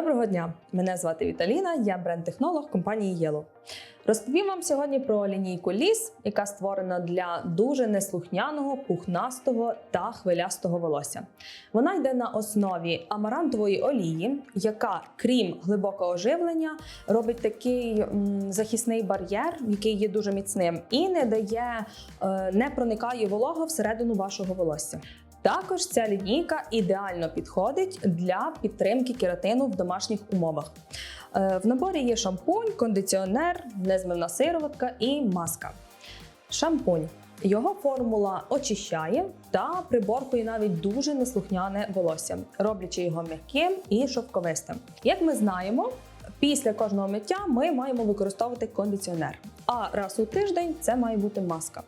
Доброго дня! Мене звати Віталіна, я бренд-технолог компанії Yellow. Розповім вам сьогодні про лінійку ліс, яка створена для дуже неслухняного, пухнастого та хвилястого волосся. Вона йде на основі амарантової олії, яка, крім глибокого живлення, робить такий м, захисний бар'єр, який є дуже міцним, і не дає, е, не проникає волога всередину вашого волосся. Також ця лінійка ідеально підходить для підтримки кератину в домашніх умовах. Е, В наборі є шампунь, кондиціонер, незмивна сироватка і маска. Шампунь. Його формула очищає та приборкує навіть дуже неслухняне волосся, роблячи його м'яким і шовковистим. Як ми знаємо, після кожного миття ми маємо використовувати кондиціонер. А раз у тиждень це має бути маска.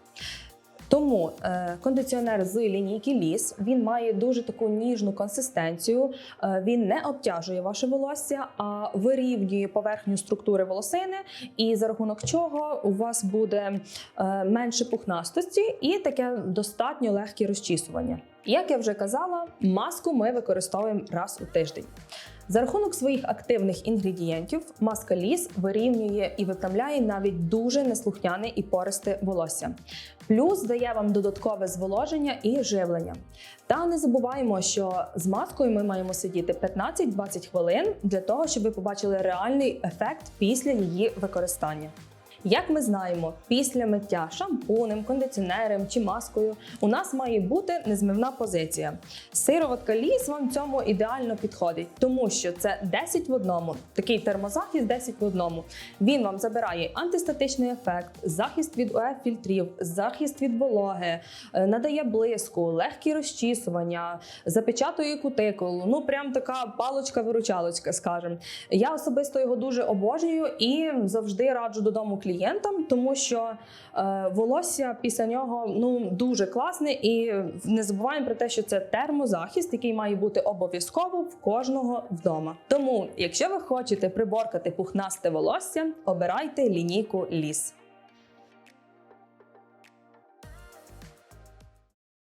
Тому е, кондиціонер з лінійки ліс він має дуже таку ніжну консистенцію. Е, він не обтяжує ваше волосся, а вирівнює поверхню структури волосини, і за рахунок чого у вас буде е, менше пухнастості і таке достатньо легке розчісування. Як я вже казала, маску ми використовуємо раз у тиждень. За рахунок своїх активних інгредієнтів, маска ліс вирівнює і випрямляє навіть дуже неслухняне і пористе волосся. Плюс дає вам додаткове зволоження і живлення. Та не забуваємо, що з маскою ми маємо сидіти 15-20 хвилин для того, щоб ви побачили реальний ефект після її використання. Як ми знаємо, після миття шампунем, кондиціонером чи маскою у нас має бути незмивна позиція. Сироватка ліс вам цьому ідеально підходить, тому що це 10 в одному, такий термозахист 10 в одному. Він вам забирає антистатичний ефект, захист від УФ-фільтрів, захист від вологи, е, надає блиску, легкі розчісування, запечатує кутикулу. Ну прям така палочка-виручалочка, скажем. Я особисто його дуже обожнюю і завжди раджу додому клієнтам, тому що е, волосся після нього ну дуже класне, і не забуваємо про те, що це термозахист, який має бути обов'язково в кожного вдома. Тому, якщо ви хочете приборкати пухнасте волосся, обирайте лінійку ліс.